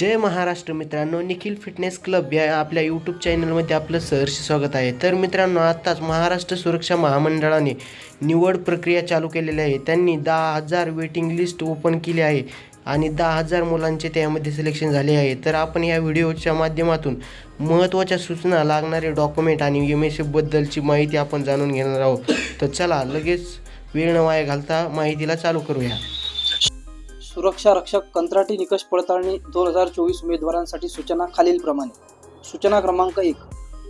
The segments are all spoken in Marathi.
जय महाराष्ट्र मित्रांनो निखिल फिटनेस क्लब या आपल्या यूट्यूब चॅनलमध्ये आपलं सहर्ष स्वागत आहे. तर मित्रांनो आत्ताच महाराष्ट्र सुरक्षा महामंडळाने निवड प्रक्रिया चालू केलेली आहे. त्यांनी दहा हजार वेटिंग लिस्ट ओपन केली आहे आणि दहा हजार मुलांचे त्यामध्ये सिलेक्शन झाले आहे. तर आपण या व्हिडिओच्या माध्यमातून महत्त्वाच्या सूचना लागणारे डॉक्युमेंट आणि एम एस एफबद्दलची माहिती आपण जाणून घेणार आहोत. तर चला लगेच वेळ न वाया घालता माहितीला चालू करूया. सुरक्षा रक्षक कंत्राटी निकष पडताळणी दोन हजार चोवीस उमेदवारांसाठी सूचना खालीलप्रमाणे. सूचना क्रमांक एक.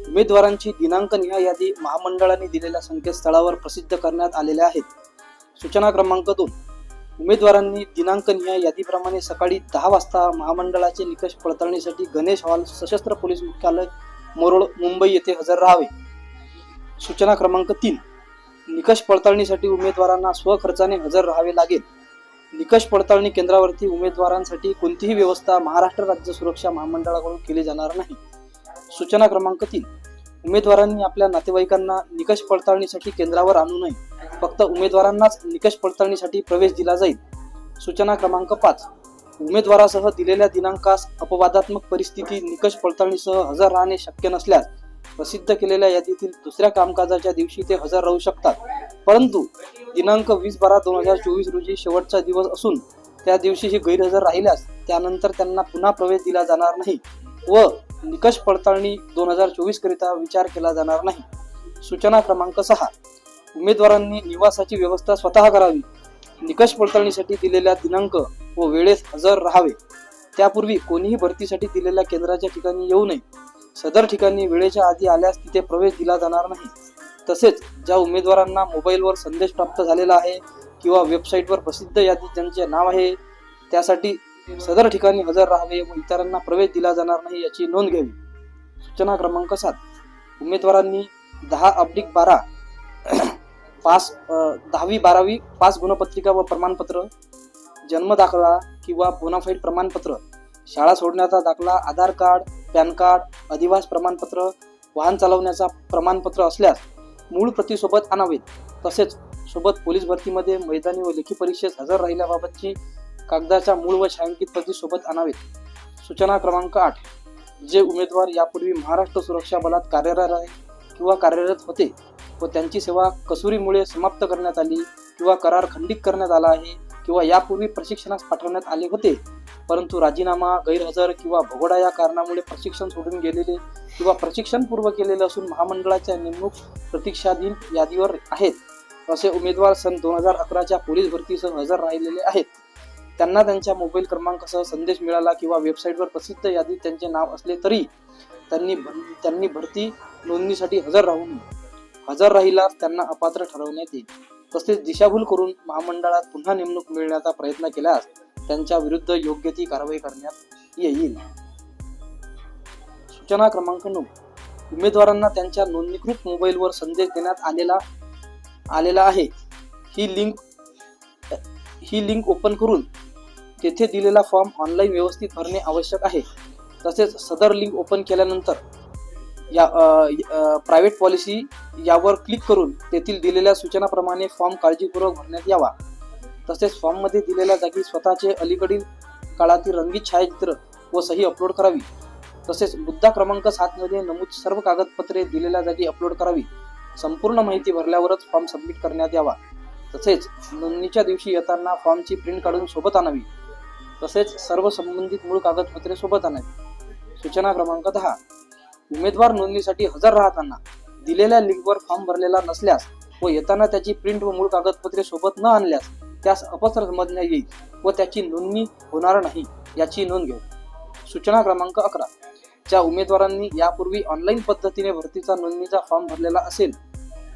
उमेदवारांची दिनांकनिहाय यादी महामंडळाने दिलेल्या संकेतस्थळावर प्रसिद्ध करण्यात आलेल्या आहेत. सूचना क्रमांक दोन. उमेदवारांनी दिनांकनिहाय यादीप्रमाणे सकाळी दहा वाजता महामंडळाचे निकष पडताळणीसाठी गणेश हॉल सशस्त्र पोलीस मुख्यालय मोरोळ मुंबई येथे हजर राहावे. सूचना क्रमांक तीन. निकष पडताळणीसाठी उमेदवारांना स्वखर्चाने हजर राहावे लागेल. निकष पडताळणी केंद्रावरती उमेदवारांसाठी कोणतीही व्यवस्था महाराष्ट्र राज्य सुरक्षा महामंडळाकडून केली जाणार नाही. सूचना क्रमांक तीन. उमेदवारांनी आपल्या नातेवाईकांना निकष पडताळणीसाठी केंद्रावर आणू नये. फक्त उमेदवारांनाच निकष पडताळणीसाठी प्रवेश दिला जाईल. सूचना क्रमांक पाच. उमेदवारासह दिलेल्या दिनांकास अपवादात्मक परिस्थिती निकष पडताळणीसह हजर राहणे शक्य नसल्यास प्रसिद्ध केलेल्या यादीतील दुसऱ्या कामकाजाच्या दिवशी ते हजर राहू शकतात. परंतु दिनांक वीस बारा दोन हजार चोवीस रोजी शेवटचा दिवस असून त्या दिवशी गैरहजर राहिल्यास त्यानंतर त्यांना पुन्हा प्रवेश दिला जाणार नाही व निकष पडताळणी दोन हजार चोवीस करिता विचार केला जाणार नाही. सूचना क्रमांक सहा. उमेदवारांनी निवासाची व्यवस्था स्वतः करावी. निकष पडताळणीसाठी दिलेल्या दिनांक व वेळेस हजर राहावे. त्यापूर्वी कोणीही भरतीसाठी दिलेल्या केंद्राच्या ठिकाणी येऊ नये. सदर ठिकाणी वेळेच्या आधी आल्यास तिथे प्रवेश दिला जाणार नाही. तसेच ज्या उमेदवारांना मोबाईलवर संदेश प्राप्त झालेला आहे किंवा वेबसाईटवर प्रसिद्ध यादीत ज्यांचे नाव आहे त्यासाठी सदर ठिकाणी हजर राहावे व इतरांना प्रवेश दिला जाणार नाही याची नोंद घ्यावी. सूचना क्रमांक सात. उमेदवारांनी दहा अब्डिक बारा पास दहावी बारावी पास गुणपत्रिका व प्रमाणपत्र जन्म दाखला किंवा बोनाफाईड प्रमाणपत्र शाळा सोडण्याचा दाखला आधार कार्ड पॅन कार्ड अधिवास प्रमाणपत्र वाहन चालवण्याचा प्रमाणपत्र असल्यास मूळ प्रतीसोबत आणावेत. तसेच सोबत पोलीस भरतीमध्ये मैदानी व लेखी परीक्षेस हजर राहिल्याबाबतची कागदाच्या मूळ व छायांकित प्रतीसोबत आणावेत. सूचना क्रमांक आठ. जे उमेदवार यापूर्वी महाराष्ट्र सुरक्षा बलात कार्यरत आहे किंवा कार्यरत होते व त्यांची सेवा कसुरीमुळे समाप्त करण्यात आली किंवा करार खंडित करण्यात आला आहे किंवा यापूर्वी प्रशिक्षणास पाठवण्यात आले होते. परंतु राजीनामा गैरहजर किंवा भोगडा या कारणामुळे प्रशिक्षण सोडून गेलेले किंवा प्रशिक्षण पूर्व केलेले असून महामंडळाच्या नेमणूक प्रतीक्षाधीन यादीवर आहेत. असे उमेदवार सन दोन हजार अकराच्या पोलीस भरतीसह हजर राहिलेले आहेत. त्यांना त्यांच्या मोबाईल क्रमांकासह संदेश मिळाला किंवा वेबसाईटवर प्रसिद्ध यादीत त्यांचे नाव असले तरी त्यांनी भर- त्यांनी भरती नोंदणीसाठी हजर राहू नये हजर राहिल्यास त्यांना अपात्र ठरवण्यात येईल. तसेच दिशाभूल करून महामंडळात पुन्हा नेमणूक मिळण्याचा प्रयत्न केल्यास त्यांच्या विरुद्ध योग्य ती कारवाई करण्यात येईल. सूचना क्रमांक नऊ. उमेदवारांना त्यांच्या नोंदणीकृत मोबाईलवर संदेश देण्यात आलेला आलेला आहे. ही लिंक ही लिंक ओपन करून तेथे दिलेला फॉर्म ऑनलाईन व्यवस्थित भरणे आवश्यक आहे. तसेच सदर लिंक ओपन केल्यानंतर या प्रायव्हेट पॉलिसी यावर क्लिक करून तेथील दिलेल्या सूचनाप्रमाणे फॉर्म काळजीपूर्वक भरण्यात यावा. तसेच फॉर्ममध्ये दिलेल्या जागी स्वतःचे अलीकडील काळातील रंगीत छायाचित्र व सही अपलोड करावी. तसेच मुद्दा क्रमांक सातमध्ये नमूद सर्व कागदपत्रे दिलेल्या जागी अपलोड करावी. संपूर्ण माहिती भरल्यावरच फॉर्म सबमिट करण्यात यावा. तसेच नोंदणीच्या दिवशी येताना फॉर्मची प्रिंट काढून सोबत आणावी. तसेच सर्व संबंधित मूळ कागदपत्रे सोबत आणावी. सूचना क्रमांक दहा. उमेदवार नोंदणीसाठी हजर राहताना दिलेल्या लिंकवर फॉर्म भरलेला नसल्यास व येताना त्याची प्रिंट व मूळ कागदपत्रे सोबत न आणल्यास त्यास अपत्र समजण्यात येईल व त्याची नोंदणी होणार नाही याची नोंद घेऊ सूचना क्रमांक अकरा. ज्या उमेदवारांनी यापूर्वी ऑनलाईन पद्धतीने भरतीचा नोंदणीचा फॉर्म भरलेला असेल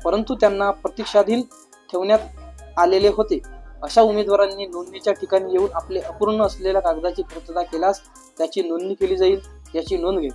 परंतु त्यांना प्रतीक्षाधीन ठेवण्यात आलेले होते अशा उमेदवारांनी नोंदणीच्या ठिकाणी येऊन आपले अपूर्ण असलेल्या कागदाची पूर्तता केल्यास त्याची नोंदणी केली जाईल याची नोंद घेऊ